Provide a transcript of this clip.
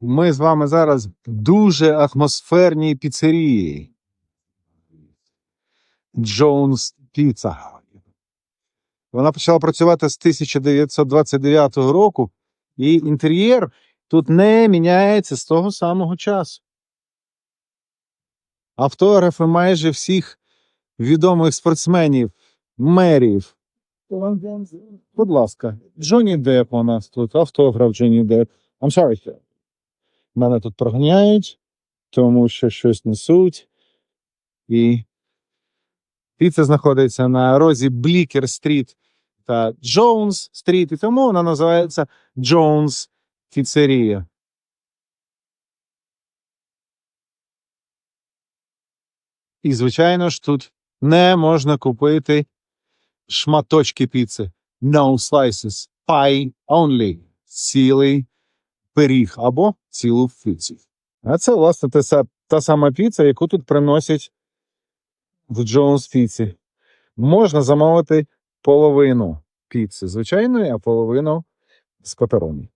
Ми з вами зараз в дуже атмосферній піцерії. Jones Pizza. Вона почала працювати з 1929 року, і інтер'єр тут не міняється з того самого часу. Автографи майже всіх відомих спортсменів, мерів. Будь ласка, Джонні Деп у нас тут, автограф Джонні Деп. I'm sorry. Мене тут проганяють, тому що щось несуть. І піца знаходиться на розі Блікер Стріт та Джонс Стріт, і тому вона називається Джонс Піцерія. І, звичайно ж, тут не можна купити шматочки піци. No slices. Pie only. Цілий пиріг або цілу піцу. А це, власне, та, та сама піца, яку тут приносять в Джонс Піці. Можна замовити половину піци звичайної, а половину з пепероні.